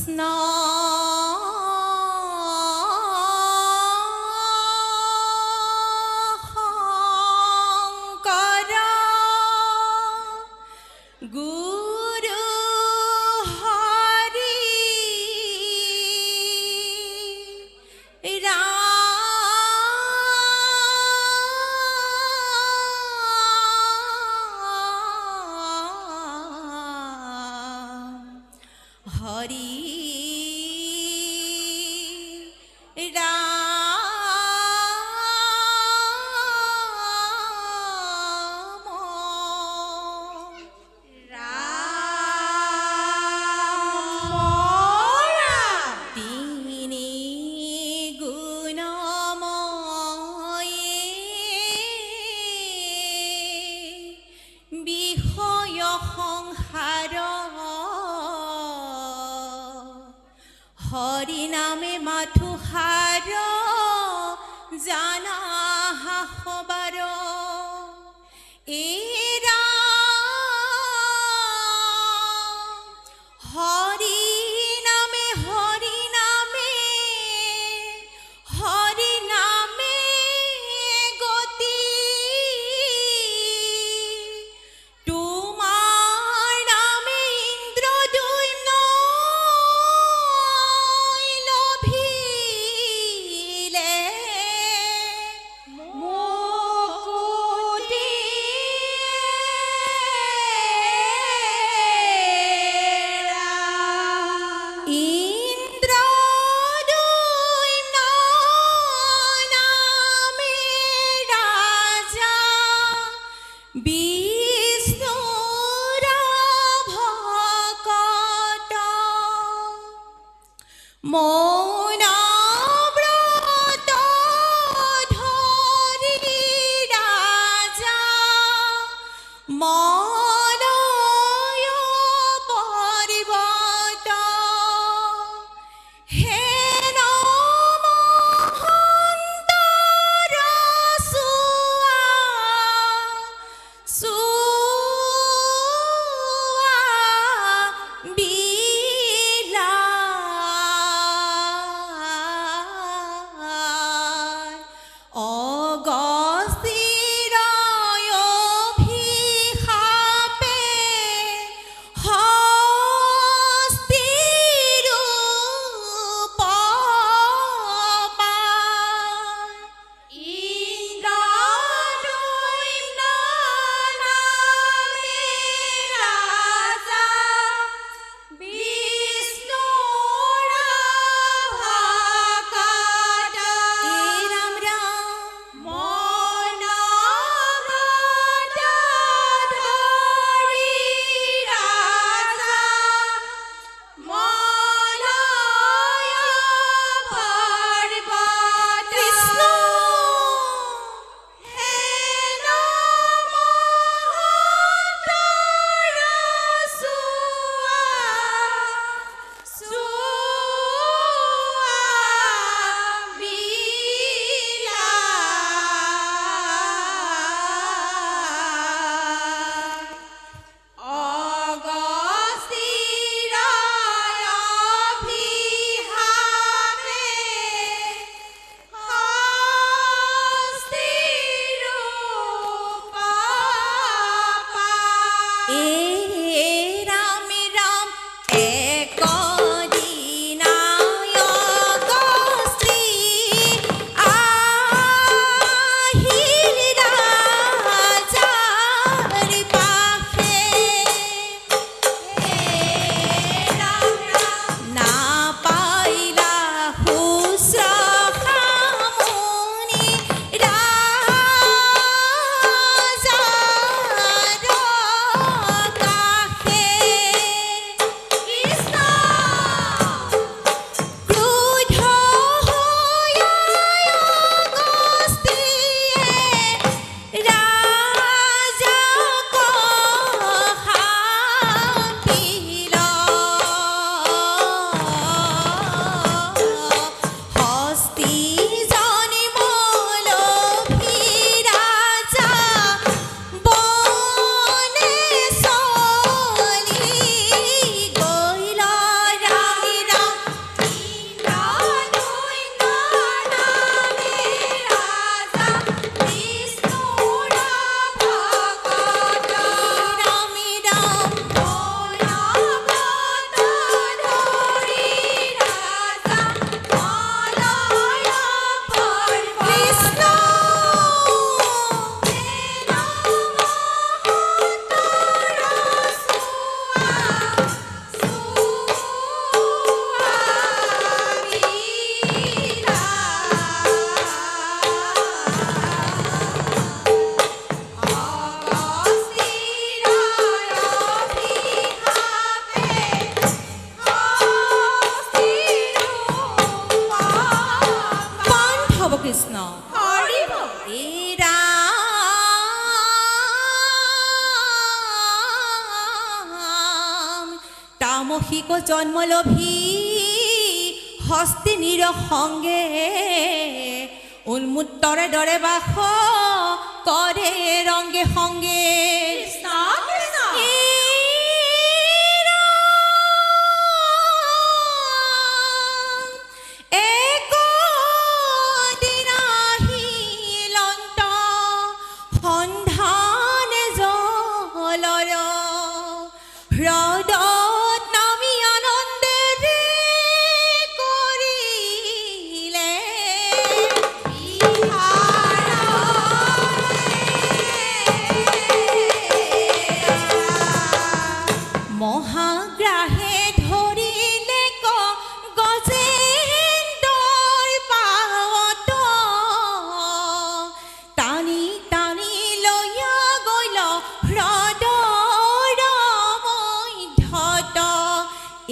কৃষ্ণ মোহিক জন্মলভী হস্তি নিরসঙ্গে উন্মুত্তরে দরে বাস করে রঙ্গে সঙ্গে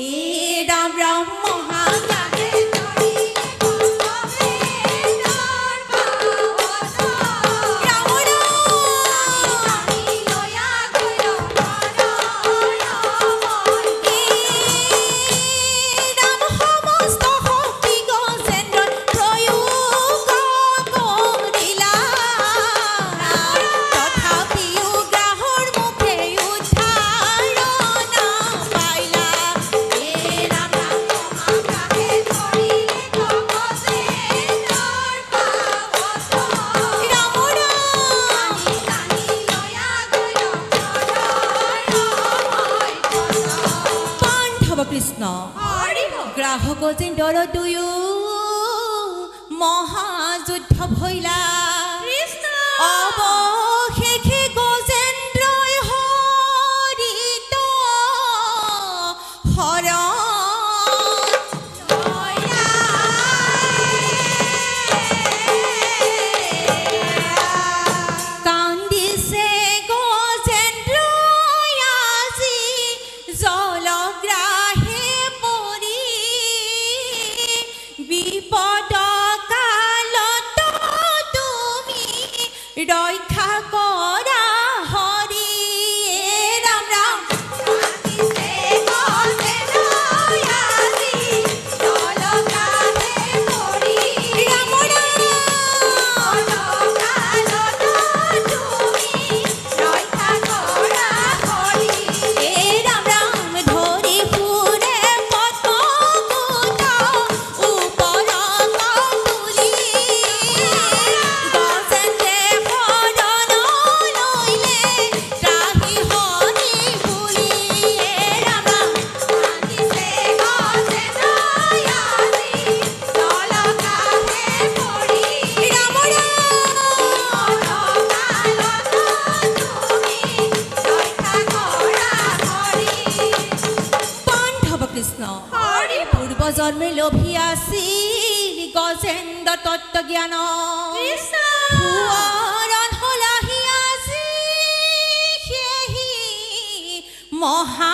E কৃষ্ণ। গ্ৰাহক যেন দৰ দুয়ো মহাযুদ্ধ ভৈলা জন্মে লভিয়াছিল গজেন্দ্র তত্ত্ব জ্ঞান। মহা